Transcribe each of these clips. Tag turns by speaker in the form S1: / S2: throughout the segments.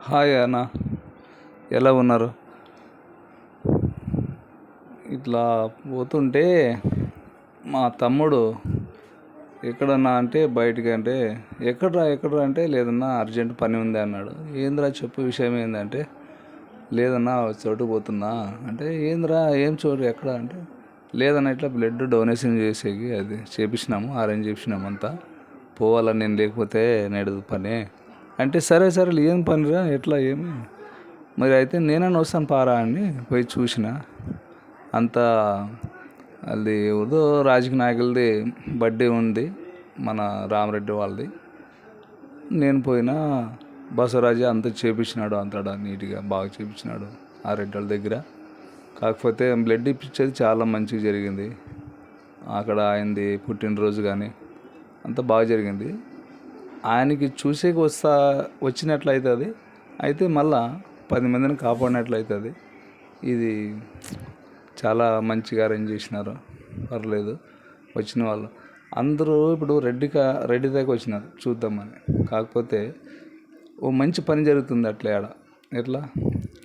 S1: Hi అన్న. ఎలా ఉన్నారు? ఇట్లా పోతుంటే మా తమ్ముడు ఎక్కడన్నా అంటే బయటికి అంటే ఎక్కడ్రా ఎక్కడ్రా? అంటే లేదన్నా అర్జెంట్ పని ఉంది అన్నాడు. ఏందిరా చెప్పు విషయం ఏంటంటే లేదన్నా చోటు పోతున్నా అంటే ఏందిరా ఏం చోటు ఎక్కడ? అంటే లేదన్నా ఇట్లా బ్లడ్ డొనేషన్ చేసేకి అది చేపించినాము అరేంజ్ చేసినాము అంతా. పోవాలని నేను లేకపోతే నేడు పని? అంటే సరే సరే ఏం పనిరా? ఎట్లా ఏమి మరి అయితే నేనని వస్తాను పారా అని పోయి చూసిన. అంతా అది ఏదో రాజకీయ నాయకులది బర్త్డే ఉంది మన రామరెడ్డి వాళ్ళది. నేను పోయినా బసవరాజు అంతా చేపించినాడు అంతటా నీట్గా బాగా చేపించినాడు ఆ రెడ్డి వాళ్ళ దగ్గర. కాకపోతే బ్లడ్ ఇప్పించేది చాలా మంచిగా జరిగింది. అక్కడ ఆయనది పుట్టినరోజు కానీ అంతా బాగా జరిగింది. ఆయనకి చూసేకి వస్తా వచ్చినట్లయితుంది అయితే మళ్ళా పది మందిని కాపాడినట్లయితుంది ఇది చాలా మంచిగా అరేంజ్ చేసినారు. పర్లేదు. వచ్చిన వాళ్ళు. అందరూ ఇప్పుడు రెడ్డి కా రెడ్డి దాకా వచ్చినారు. చూద్దామని. కాకపోతే ఓ మంచి పని జరుగుతుంది అట్లా ఆడ ఎట్లా?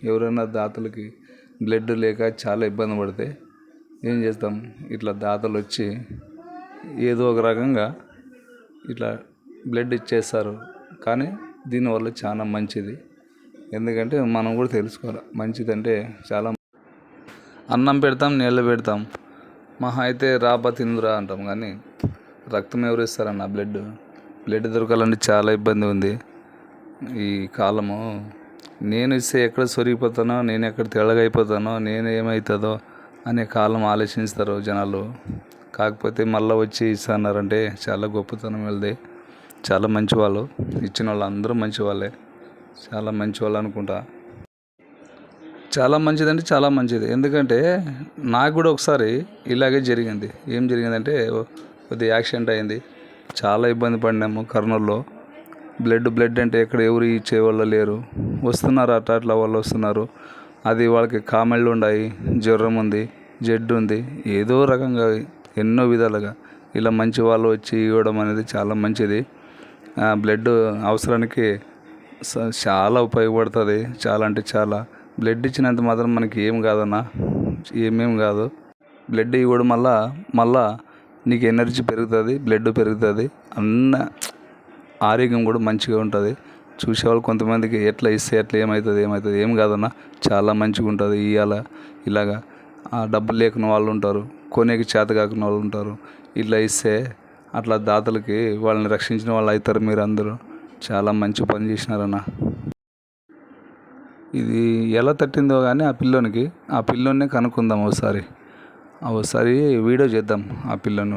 S1: ఎవరైనా దాతలకి బ్లడ్ లేక చాలా ఇబ్బంది పడితే ఏం చేస్తాం? ఇట్లా దాతలు వచ్చి ఏదో ఒక రకంగా ఇట్లా బ్లడ్ ఇచ్చేస్తారు. కానీ దీనివల్ల చాలా మంచిది. ఎందుకంటే మనం కూడా తెలుసుకోవాలి. మంచిదంటే చాలా అన్నం పెడతాం నీళ్ళు పెడతాం. మహా అయితే రాబా తిందురా అంటాం. కానీ రక్తం ఎవరు ఇస్తారన్న బ్లడ్ బ్లడ్ దొరకాలంటే చాలా ఇబ్బంది ఉంది. ఈ కాలము నేను ఇస్తే ఎక్కడ సొరిగిపోతానో నేను ఎక్కడ తెల్లగైపోతానో నేను ఏమవుతుందో అనే కాలం ఆలోచిస్తారు జనాలు. కాకపోతే మళ్ళీ వచ్చి ఇస్తానారంటే చాలా గొప్పతనం వెళ్ళది. చాలా మంచివాళ్ళు. ఇచ్చిన వాళ్ళు అందరూ మంచివాళ్ళే. చాలా మంచివాళ్ళు అనుకుంటా. చాలా మంచిదంటే చాలా మంచిది. ఎందుకంటే నాకు కూడా ఒకసారి ఇలాగే జరిగింది. ఏం జరిగిందంటే కొద్దిగా యాక్సిడెంట్ అయింది. చాలా ఇబ్బంది పడినాము కర్నూలులో. బ్లడ్ బ్లడ్ అంటే ఎక్కడ ఎవరు ఇచ్చే వాళ్ళు లేరు. వస్తున్నారు అట్లా అట్లా వాళ్ళు వస్తున్నారు. అది వాళ్ళకి కామెళ్ళు ఉన్నాయి జ్వరం ఉంది జడ్డు ఉంది ఏదో రకంగా ఎన్నో విధాలుగా. ఇలా మంచి వాళ్ళు వచ్చి ఇవ్వడం అనేది చాలా మంచిది. బ్లడ్ అవసరానికి స- చాలా ఉపయోగపడుతుంది. చాలా అంటే చాలా. బ్లడ్ ఇచ్చినంత మాత్రం మనకి ఏం కాదన్న. ఏమేం కాదు. బ్లడ్ ఇవ్వడం వల్ల మళ్ళా నీకు ఎనర్జీ పెరుగుతుంది బ్లడ్ పెరుగుతుంది. అన్న ఆరోగ్యం కూడా మంచిగా ఉంటుంది. చూసేవాళ్ళు కొంతమందికి ఎట్లా ఇస్తే ఎట్లా ఏమవుతుంది ఏమవుతుంది ఏం కాదన్న చాలా మంచిగా ఉంటుంది. ఇవాళ ఇలాగా. డబ్బులు లేకున్న వాళ్ళు ఉంటారు. కొనేకి చేత కాకున్న వాళ్ళు ఉంటారు. ఇట్లా ఇస్తే అట్లా దాతలకి వాళ్ళని రక్షించిన వాళ్ళు అవుతారు మీరు అందరూ చాలా మంచి పని చేసినారన్న. ఇది ఎలా తట్టిందో కానీ ఆ పిల్లోనికి ఆ పిల్లోనే కనుక్కుందాం ఒకసారి. ఒకసారి వీడియో చేద్దాం ఆ పిల్లోని.